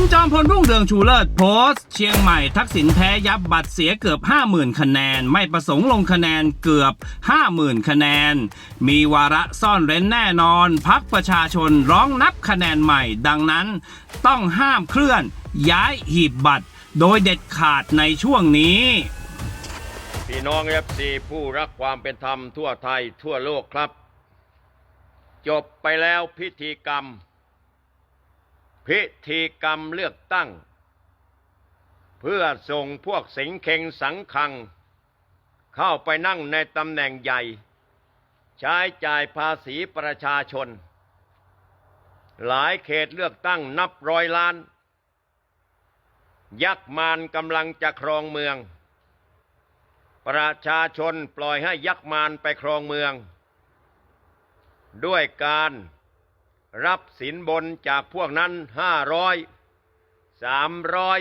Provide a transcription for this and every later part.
คุณจอมพลรุ่งเรืองชูเลิศโพสต์ เชียงใหม่ทักษิณแพ้ยับบัตรเสียเกือบ 50,000 คะแนน ไม่ประสงค์ลงคะแนนเกือบ 50,000 คะแนน มีวาระซ่อนเร้นแน่นอน พักประชาชนร้องนับคะแนนใหม่ ดังนั้น ต้องห้ามเคลื่อน ย้ายหีบบัตร โดยเด็ดขาดในช่วงนี้พี่น้องเอฟซีผู้รักความเป็นธรรมทั่วไทยทั่วโลกครับ จบไปแล้วพิธีกรรม พิธีกรรมเลือกตั้ง เพื่อส่งพวกสิงเข่งสังคัง เข้าไปนั่งในตำแหน่งใหญ่ ใช้จ่ายภาษีประชาชน หลายเขตเลือกตั้งนับร้อยล้าน ยักษ์มารกำลังจะครองเมือง ประชาชนปล่อยให้ยักษ์มารไปครองเมือง ด้วยการ รับสินบนจากพวกนั้นห้าร้อยสามร้อย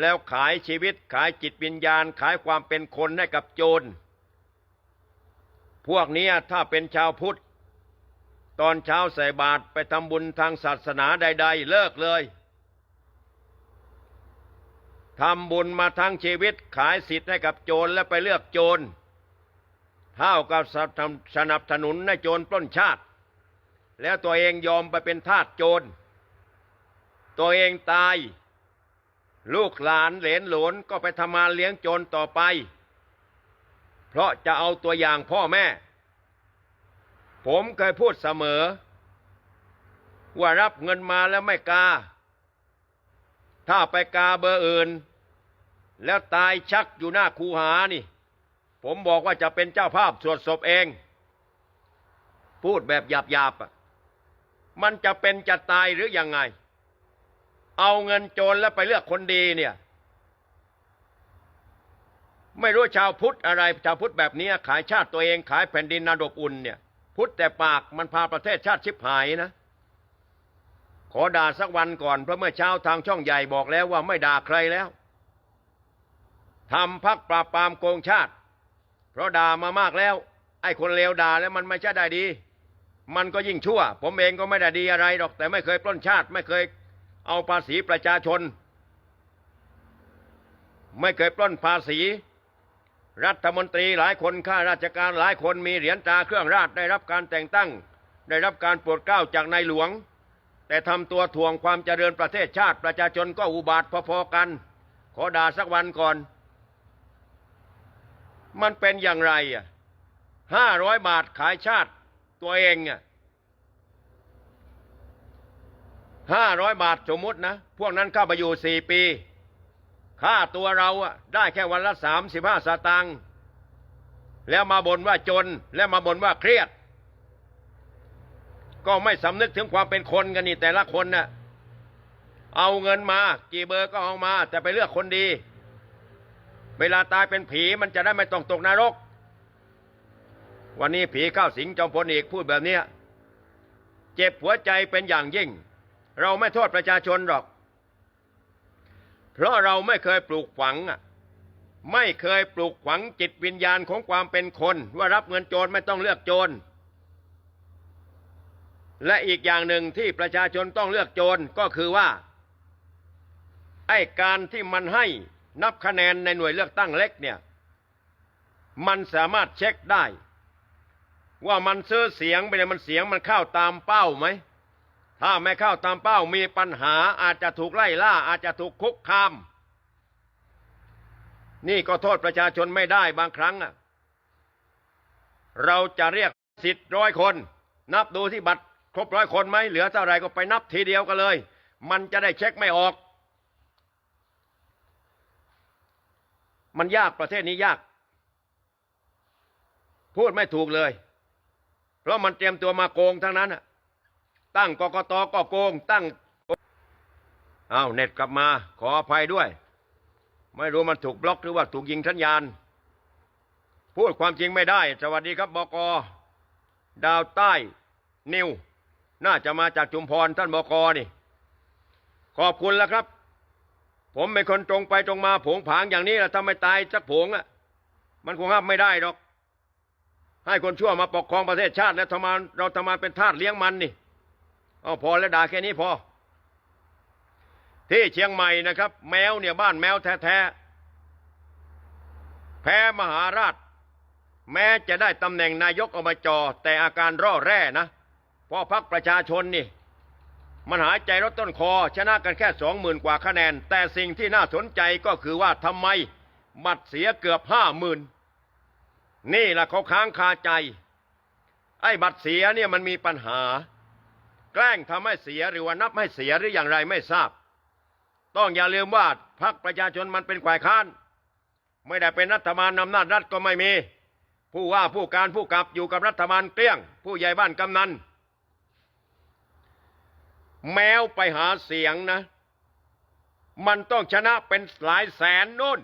แล้วขายชีวิตขายจิตวิญญาณขายความเป็นคนให้กับโจร พวกนี้ถ้าเป็นชาวพุทธ ตอนเช้าใส่บาตรไปทำบุญทางศาสนาใด ๆ เลิกเลยทำบุญมาทั้งชีวิตขายสิทธิ์ให้กับโจรและไปเลือกโจรเท่ากับสนับสนุนให้โจรปล้นชาติ แล้วตัวเองยอมไปเป็นทาสโจร ตัวเองตาย ลูกหลานเหลนหลนก็ไปทำงานเลี้ยงโจรต่อไป เพราะจะเอาตัวอย่างพ่อแม่ ผมเคยพูดเสมอ ว่ารับเงินมาแล้วไม่กา ถ้าไปกาเบอร์อื่น แล้วตายชักอยู่หน้าคูหานี่ ผมบอกว่าจะเป็นเจ้าภาพสวดศพเองพูดแบบหยาบๆอะ มันจะเป็นจะตายหรือยังไง เอาเงินโจรแล้วไปเลือกคนดีเนี่ย ไม่รู้ชาวพุทธอะไรชาวพุทธแบบนี้ขายชาติตัวเองขายแผ่นดินนาดบอุ่นเนี่ย พุทธแต่ปากมันพาประเทศชาติชิบหายนะขอด่าสักวันก่อนเพราะเมื่อเช้าทางช่องใหญ่บอกแล้วว่าไม่ด่าใครแล้วทำพักปราบปรามโกงชาติ เพราะด่ามามากแล้ว ไอ้คนเลวด่าแล้วมันไม่ใช่ได้ดี มันก็ยิ่งชั่ว ผมเองก็ไม่ได้ดีอะไรหรอก แต่ไม่เคยปล้นชาติ ไม่เคยเอาภาษีประชาชน ไม่เคยปล้นภาษี รัฐมนตรีหลายคนข้าราชการหลายคนมีเหรียญตราเครื่องราชได้รับการแต่งตั้ง ได้รับการโปรดเกล้าจากนายหลวง แต่ทำตัวถ่วงความเจริญประเทศชาติประชาชนก็อุบาทพอๆกัน ขอด่าสักวันก่อน มันเป็นอย่างไรอะห้าร้อยบาทขายชาติ ตัวเองอะห้าร้อยบาทสมมุตินะ พวกนั้นเข้าไปอยู่สี่ปี ค่าตัวเราอะได้แค่วันละสามสิบห้าสตางค์แล้วมาบ่นว่าจน แล้วมาบ่นว่าเครียด ก็ไม่สำนึกถึงความเป็นคนกันนี่แต่ละคนน่ะเอาเงินมา กี่เบอร์ก็เอามา แต่ไปเลือกคนดี เวลาตายเป็นผีมันจะได้ไม่ต้องตกนรก วันนี้ผีเข้าสิงจอมพลเอกพูดแบบเนี้ยเจ็บหัวใจเป็นอย่างยิ่ง เราไม่โทษประชาชนหรอก เพราะเราไม่เคยปลูกฝังไม่เคยปลูกฝังจิตวิญญาณของความเป็นคน ว่ารับเงินโจรไม่ต้องเลือกโจรและอีกอย่างหนึ่งที่ประชาชนต้องเลือกโจรก็คือว่าไอ้การที่มันให้นับคะแนนในหน่วยเลือกตั้งเล็กเนี่ย มันสามารถเช็คได้ ว่ามันซื้อเสียงไปเนี่ยมันเสียงมันเข้าตามเป้าไหม ถ้าไม่เข้าตามเป้ามีปัญหาอาจจะถูกไล่ล่า อาจจะถูกคุกคาม นี่ก็โทษประชาชนไม่ได้บางครั้งอะเราจะเรียกสิทธิ์ร้อยคน นับดูที่บัตรครบร้อยคนไหมเหลือเท่าไรก็ไปนับทีเดียวกันเลย มันจะได้เช็คไม่ออก มันยากประเทศนี้ยาก พูดไม่ถูกเลย ราะมันเตรียมตัวมาโกงทั้งนั้นน่ะตั้งกกตก็โกง ตั้งเอ้าเน็ตกลับมา ขออภัยด้วย ไม่รู้มันถูกบล็อกหรือว่าถูกยิงสัญญาณ พูดความจริงไม่ได้ สวัสดีครับบกดาวใต้นิว น่าจะมาจากจุมพรท่านบกนี่ ขอบคุณแล้วครับ ผมเป็นคนตรงไปตรงมาผงผางอย่างนี้แหละถ้าไม่ตายสักผงอะ มันคงห้ามไม่ได้หรอก ให้คนชั่วมาปกครองประเทศชาติ แล้วทำไมเราทำไมเป็นทาสเลี้ยงมันนี่เอาพอแล้วด่าแค่นี้พอ ที่เชียงใหม่นะครับ แมวเนี่ยบ้านแมวแท้ๆแพ้มหาราช แม้จะได้ตำแหน่งนายกอบจแต่อาการร่อแร่นะพราะพักประชาชนนี่ มันหายใจรถต้นคอ ชนะกันแค่สองหมื่นกว่าคะแนน แต่สิ่งที่น่าสนใจก็คือว่าทำไมบัตรเสียเกือบห้าหมื่น นี่แหละเขาค้างคาใจ ไอ้บัตรเสียเนี่ยมันมีปัญหา แกล้งทำให้เสียหรือว่านับให้เสียหรืออย่างไรไม่ทราบ ต้องอย่าลืมว่าพรรคประชาชนมันเป็นฝ่ายค้าน ไม่ได้เป็นรัฐบาลอำนาจรัฐก็ไม่มี ผู้ว่าผู้การผู้กับอยู่กับรัฐบาลเกลี้ยง ผู้ใหญ่บ้านกำนันแมวไปหาเสียงนะ มันต้องชนะเป็นหลายแสนนู่น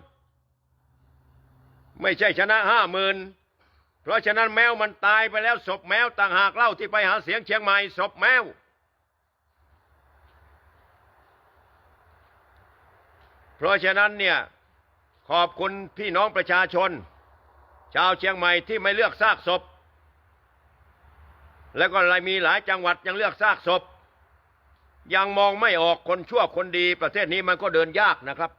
ไม่ใช่ชนะห้าหมื่นเพราะฉะนั้นแมวมันตายไปแล้วศพแมวต่างหากเล่าที่ไปหาเสียงเชียงใหม่ศพแมว เพราะฉะนั้นเนี่ยขอบคุณพี่น้องประชาชน ชาวเชียงใหม่ที่ไม่เลือกซากศพ แล้วก็มีหลายจังหวัดยังเลือกซากศพ ยังมองไม่ออกคนชั่วคนดีประเทศนี้มันก็เดินยากนะครับ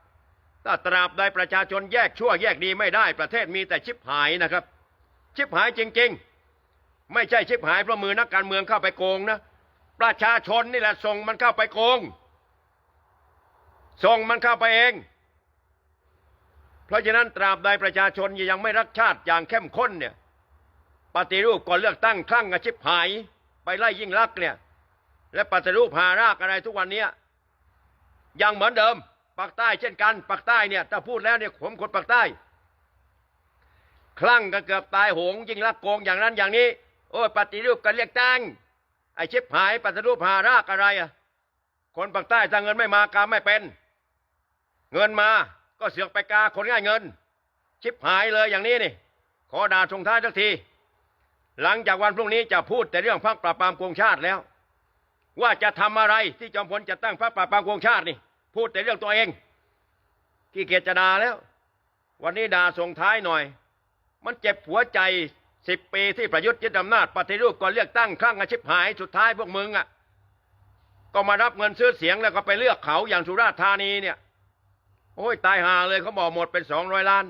ถ้าตราบใดประชาชนแยกชั่วแยกดีไม่ได้ประเทศมีแต่ชิบหายนะครับ ชิบหายจริง ๆ ไม่ใช่ชิบหายเพราะมือนักการเมืองเข้าไปโกงนะประชาชนนี่แหละส่งมันเข้าไปโกง ส่งมันเข้าไปเอง เพราะฉะนั้นตราบใดประชาชนยังไม่รักชาติอย่างเข้มข้นเนี่ยปฏิรูปก่อนเลือกตั้งคลั่งกับชิบหาย ไปไล่ยิ่งรักเนี่ย และปฏิรูปหารากอะไรทุกวันเนี้ยยังเหมือนเดิม ปากใต้เช่นกันปากใต้เนี่ยถ้าพูดแล้วเนี่ยผมคนปากใต้ คลั่งก็เกือบตายโหงยิงรักโกงอย่างนั้นอย่างนี้ โอ้ยปฏิรูปกันเลือกตั้งไอ้ชิบหายปฏิรูปหารากอะไรอะคนปากใต้ถ้าเงินไม่มากาไม่เป็น เงินมาก็เสือกไปกาคนง่ายเงิน ชิบหายเลยอย่างนี้นี่ ขอด่าทรงท้ายสักที หลังจากวันพรุ่งนี้จะพูดแต่เรื่องพรรคปราบปรามโกงชาติแล้ว ว่าจะทำอะไรที่จอมพลจะตั้งพรรคปราบปรามโกงชาตินี่ พูดแต่เรื่องตัวเองขี้เกียจจะด่าแล้ว วันนี้ด่าส่งท้ายหน่อย มันเจ็บหัวใจสิบปีที่ประยุทธ์ยึดอำนาจปฏิรูปก่อนเลือกตั้งครั้งอาชิบหายสุดท้ายพวกมึงอะก็มารับเงินซื้อเสียงแล้วก็ไปเลือกเขาอย่างสุราษฎร์ธานีเนี่ย โอ้ยตายหาเลยเขาบอกหมดเป็นสองร้อยล้าน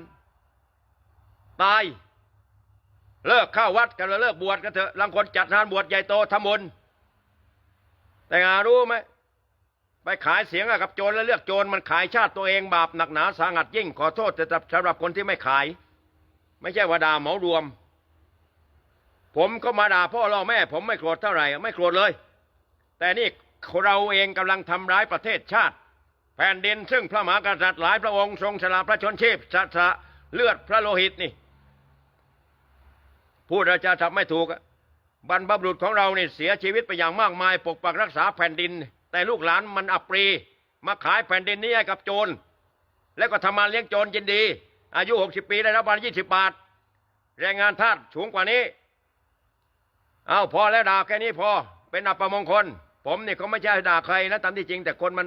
ตาย เลิกเข้าวัดกันแล้วเลิกบวชกันเถอะบางคนจัดงานบวชใหญ่โตทำบุญแต่งารู้ไหม ไปขายเสียงกับโจรแล้วเลือกโจรมันขายชาติตัวเองบาปหนักหนาสาหัสยิ่ง ขอโทษแต่สำหรับคนที่ไม่ขาย ไม่ใช่ว่าด่าเหมารวม ผมก็มาด่าพ่อเราแม่ ผมไม่โกรธเท่าไหร่ไม่โกรธเลย แต่นี่เราเองกำลังทำร้ายประเทศชาติ แผ่นดินซึ่งพระมหากษัตริย์หลายพระองค์ทรงสละพระชนชีพสละเลือดพระโลหิตนี่พูดอาจารย์ทำไม่ถูกบรรพบุรุษของเราเนี่ยเสียชีวิตไปอย่างมากมาย ปกปักรักษาแผ่นดิน แต่ลูกหลานมันอับปรี มาขายแผ่นดินนี้ให้กับโจร แล้วก็ทำมาเลี้ยงโจรยินดี อายุหกสิบปีได้รับวันยี่สิบบาท แรงงานทาสสูงกว่านี้ เอาพอแล้วด่าแค่นี้พอ เป็นอัปมงคล ผมนี่เขาไม่ใช่ด่าใครนะตามที่จริง แต่คนมัน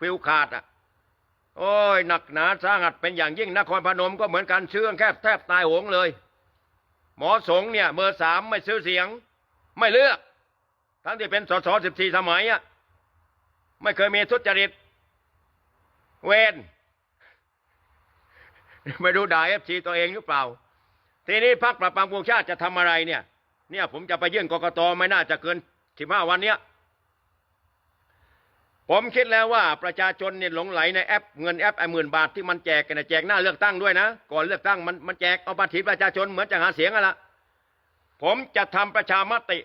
ฟิวขาดอะ โอ้ยหนักหนาสาหัสเป็นอย่างยิ่งนครพนมก็เหมือนกันเชื่องแค่แทบตายโหงเลย หมอสงเนี่ยเบอร์สามไม่ซื้อเสียง ไม่เลือก ทั้งที่เป็นสสสิบสี่สมัยอะ ไม่เคยมีทุจริต เวนไม่รู้ด่าเอฟซีตัวเองหรือเปล่า ทีนี้พรรคประปรามกงชาติจะทำอะไรเนี่ย เนี่ยผมจะไปยื่นกกตไม่น่าจะเกินสิบห้าวันเนี้ยผมคิดแล้วว่าประชาชนเนี่ยหลงไหลในแอปเงินแอปไอหมื่นบาทที่มันแจกกันนะแจกหน้าเลือกตั้งด้วยนะ ก่อนเลือกตั้งมันมันแจกเอาบัตรถีประชาชนเหมือนจะหาเสียงอะละผมจะทำประชามติ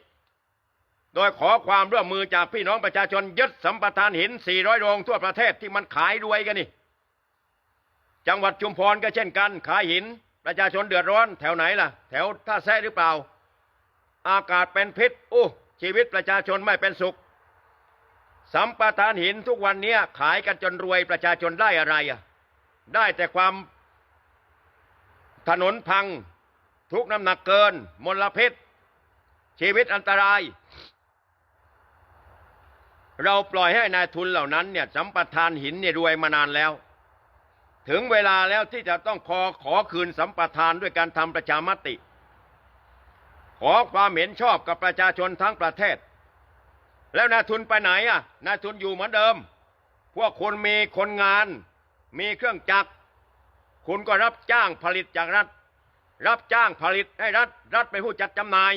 โดยขอความร่วมมือจากพี่น้องประชาชนยึดสัมปทานหิน 400 โรงทั่วประเทศที่มันขายรวยกันนี่ จังหวัดชุมพรก็เช่นกัน ขายหิน ประชาชนเดือดร้อนแถวไหนล่ะ แถวท่าแซะหรือเปล่า อากาศเป็นพิษโอ้ชีวิตประชาชนไม่เป็นสุข สัมปทานหินทุกวันนี้ขายกันจนรวยประชาชนได้อะไรอะได้แต่ความถนนพัง ทุกน้ำหนักเกิน มลพิษ ชีวิตอันตราย เราปล่อยให้นายทุนเหล่านั้นเนี่ยสัมปทานหินเนี่ยรวยมานานแล้ว ถึงเวลาแล้วที่จะต้องขอขอคืนสัมปทานด้วยการทำประชามติ ขอความเห็นชอบกับประชาชนทั้งประเทศ แล้วนายทุนไปไหนอะนายทุนอยู่เหมือนเดิม พวกคุณมีคนงาน มีเครื่องจักร คุณก็รับจ้างผลิตจากรัฐ รับจ้างผลิตให้รัฐ รัฐเป็นผู้จัดจำหน่าย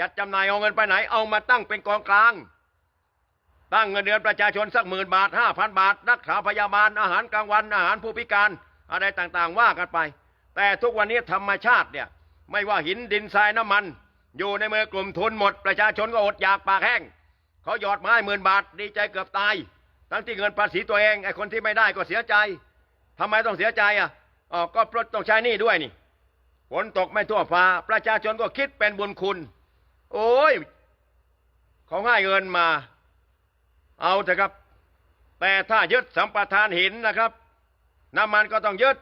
จัดจำหน่ายเอาเงินไปไหนเอามาตั้งเป็นกองกลาง ตั้งเงินเดือนประชาชนสักหมื่นบาทห้าพันบาท รักษาพยาบาลอาหารกลางวันอาหารผู้พิการอะไรต่างๆว่ากันไป แต่ทุกวันนี้ธรรมชาติเนี่ยไม่ว่าหินดินทรายน้ำมัน อยู่ในมือกลุ่มทุนหมด ประชาชนก็อดอยากปากแห้งเขาหยอดไม้หมื่นบาทดีใจเกือบตาย ทั้งที่เงินภาษีตัวเองไอ้คนที่ไม่ได้ก็เสียใจทำไมต้องเสียใจอะอ๋อก็เพราะต้องใช้นี่ด้วยนี่ฝนตกไม่ทั่วฟ้า ประชาชนก็คิดเป็นบุญคุณ โอ้ยเขาให้เงินมา เอาเถอะครับ แต่ถ้ายึดสัมปทานหินนะครับ น้ำมันก็ต้องยึด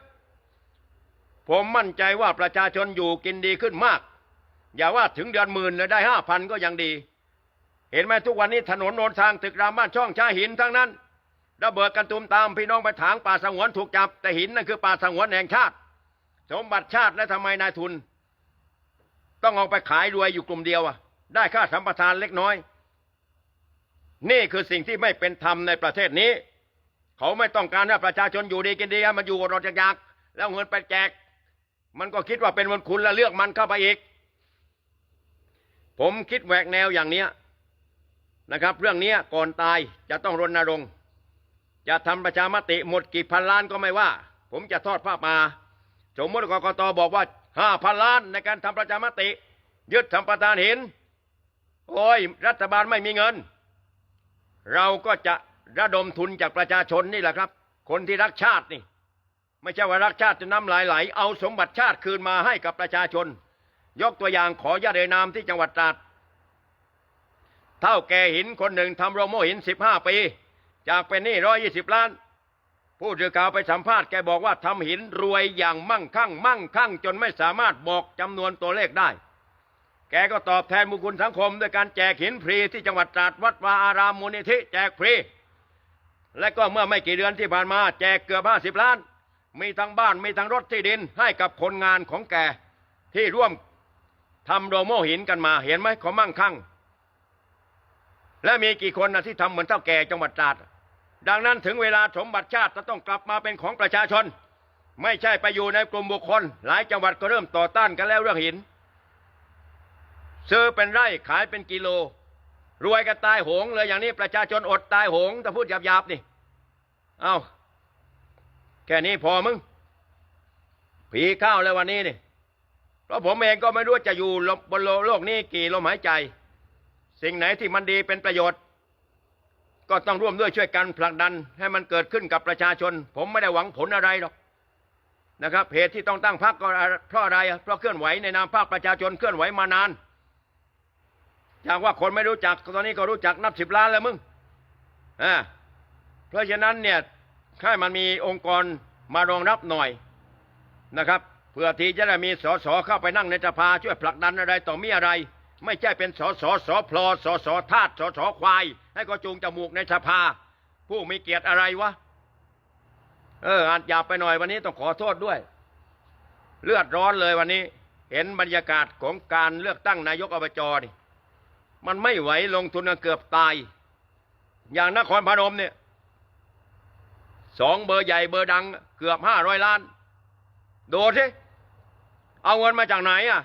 ผมมั่นใจว่าประชาชนอยู่กินดีขึ้นมาก อย่าว่าถึงเดือนหมื่นเลยได้ห้าพันก็ยังดี เห็นไหมทุกวันนี้ถนนโนนทางตึกรามบ้านช่องชาหินทั้งนั้นระเบิดกันตุมตามพี่น้องไปถางป่าสงวนถูกจับ แต่หินนั่นคือป่าสงวนแห่งชาติ สมบัติชาติและทำไมนายทุน ต้องเอาไปขายรวยอยู่กลุ่มเดียวอะได้ค่าสัมปทานเล็กน้อย นี่คือสิ่งที่ไม่เป็นธรรมในประเทศนี้ เขาไม่ต้องการให้ประชาชนอยู่ดีกินดีมันอยู่อดอดอยากๆแล้วเงินไปแจก มันก็คิดว่าเป็นวันคุณแล้วเลือกมันเข้าไปอีก ผมคิดแหวกแนวอย่างเนี้ยนะครับ เรื่องเนี้ยก่อนตายจะต้องรณรงค์จะทำประชามติหมดกี่พันล้านก็ไม่ว่า ผมจะทอดผ้าป่าสมมติกรกตบอกว่าห้าพันล้านในการทำประชามติ ยึดทำประธานเหินโอ้ยรัฐบาลไม่มีเงิน เราก็จะระดมทุนจากประชาชนนี่แหละครับ คนที่รักชาตินี่ ไม่ใช่ว่ารักชาติจะน้ำลายไหล เอาสมบัติชาติคืนมาให้กับประชาชน ยกตัวอย่างขอญาเอ่ยนามที่จังหวัดตราดเท่าแก่หินคนหนึ่งทำโรโมหินสิบห้าปี จากเป็นหนี้ร้อยยี่สิบล้าน ผู้สื่อข่าวไปสัมภาษณ์แกบอกว่าทำหินรวยอย่างมั่งคั่ง มั่งคั่ง จนไม่สามารถบอกจำนวนตัวเลขได้ แกก็ตอบแทนบุญคุณสังคมด้วยการแจกหินฟรีที่จังหวัดตราดวัดวาอารามมูลนิธิแจกฟรี และก็เมื่อไม่กี่เดือนที่ผ่านมา แจกเกือบห้าสิบล้าน มีทั้งบ้านมีทั้งรถที่ดินให้กับคนงานของแกที่ร่วมทำโดโมหินกันมาเห็นไหมเขามั่งคั่ง และมีกี่คนนะที่ทำเหมือนเท่าแก่จังหวัดตราดดังนั้นถึงเวลาสมบัติชาติจะต้องกลับมาเป็นของประชาชน ไม่ใช่ไปอยู่ในกลุ่มบุคคล หลายจังหวัดก็เริ่มต่อต้านกันแล้วเรื่องหิน ซื้อเป็นไร่ขายเป็นกิโล รวยกันตายโหงเลยอย่างนี้ประชาชนอดตายโหงถ้าพูดหยาบๆนี่ เอาแค่นี้พอมึง ผีเข้าแล้ววันนี้นี่เพราะผมเองก็ไม่รู้จะอยู่บนโลกนี้กี่ลมหายใจ สิ่งไหนที่มันดีเป็นประโยชน์ ก็ต้องร่วมด้วยช่วยกันผลักดันให้มันเกิดขึ้นกับประชาชน ผมไม่ได้หวังผลอะไรหรอกนะครับเหตุที่ต้องตั้งพรรคก็เพราะอะไรเพราะเคลื่อนไหวในนามภาคประชาชนเคลื่อนไหวมานาน จากว่าคนไม่รู้จักตอนนี้ก็รู้จักนับสิบล้านแล้วมึงอ่าเพราะฉะนั้นเนี่ยให้มันมีองค์กรมารองรับหน่อยนะครับเพื่อที่จะได้มีสสเข้าไปนั่งในสภาช่วยผลักดันอะไรต่อมีอะไร ไม่ใช่เป็นสสสพลสสทาสสสควาย ให้ก็จูงจมูกในสภา ผู้มีเกียรติอะไรวะเอออาจหยาบไปหน่อยวันนี้ต้องขอโทษด้วย เลือดร้อนเลยวันนี้ เห็นบรรยากาศของการเลือกตั้งนายกอบจนี่ มันไม่ไหวลงทุนเกือบตาย อย่างนครพนมเนี่ยสองเบอร์ใหญ่เบอร์ดัง เกือบห้าร้อยล้าน โดดสิเอาเงินมาจากไหนอะ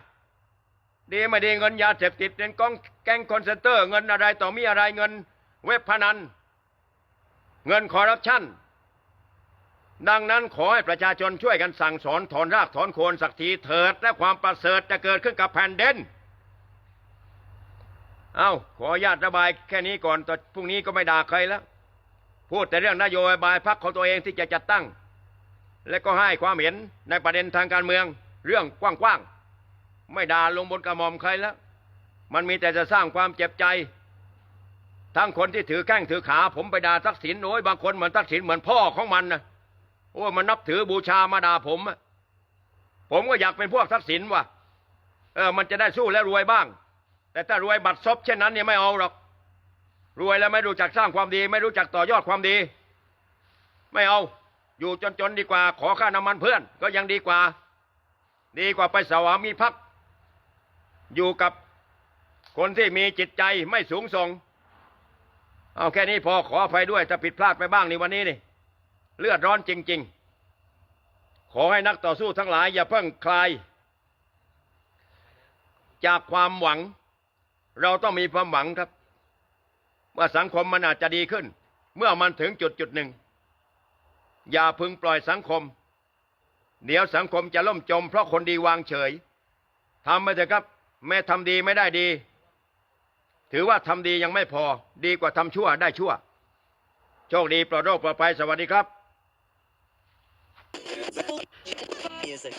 ดีไม่ดีเงินยาเสพติดเงินกองแก๊งคอนเซนเตอร์ เงินอะไรต่อมีอะไรเงินเว็บพนัน เงินคอร์รัปชันดังนั้นขอให้ประชาชนช่วยกันสั่งสอนถอนรากถอนโคนสักทีเถิด และความประเสริฐจะเกิดขึ้นกับแผ่นดิน เอาขอญาตระบายแค่นี้ก่อนต่อพรุ่งนี้ก็ไม่ด่าใครแล้ว พูดแต่เรื่องนโยบายพักของตัวเองที่จะจัดตั้ง และก็ให้ความเห็นในประเด็นทางการเมือง เรื่องกว้างๆไม่ด่าลงบนกระหม่อมใครแล้ว มันมีแต่จะสร้างความเจ็บใจ ทั้งคนที่ถือแข้งถือขา ผมไปด่าทักษิณโอ้ยบางคนเหมือนทักษิณเหมือนพ่อของมันนะโอ้มันนับถือบูชามาด่าผมผมก็อยากเป็นพวกทักษิณว่ะเออมันจะได้สู้และรวยบ้าง แต่ถ้ารวยบัตรซบเช่นนั้นเนี่ยไม่เอาหรอก รวยแล้วไม่รู้จักสร้างความดี ไม่รู้จักต่อยอดความดี ไม่เอา อยู่จนๆดีกว่า ขอค่าน้ำมันเพื่อน ก็ยังดีกว่า ดีกว่าไปสวามีพัก อยู่กับคนที่มีจิตใจไม่สูงส่ง เอาแค่นี้พอขออภัยด้วยถ้าผิดพลาดไปบ้างในวันนี้นี่เลือดร้อนจริง ๆ ขอให้นักต่อสู้ทั้งหลาย อย่าเพิ่งคลาย จากความหวัง เราต้องมีความหวังครับ ว่าสังคมมันอาจจะดีขึ้น เมื่อมันถึงจุดจุดหนึ่ง อย่าพึงปล่อยสังคม เดี๋ยวสังคมจะล่มจม เพราะคนดีวางเฉยทำไปเถอะครับ แม้ทำดีไม่ได้ดี ถือว่าทำดียังไม่พอ ดีกว่าทำชั่วได้ชั่ว โชคดีปลอดโรคปลอดภัยสวัสดีครับ Music.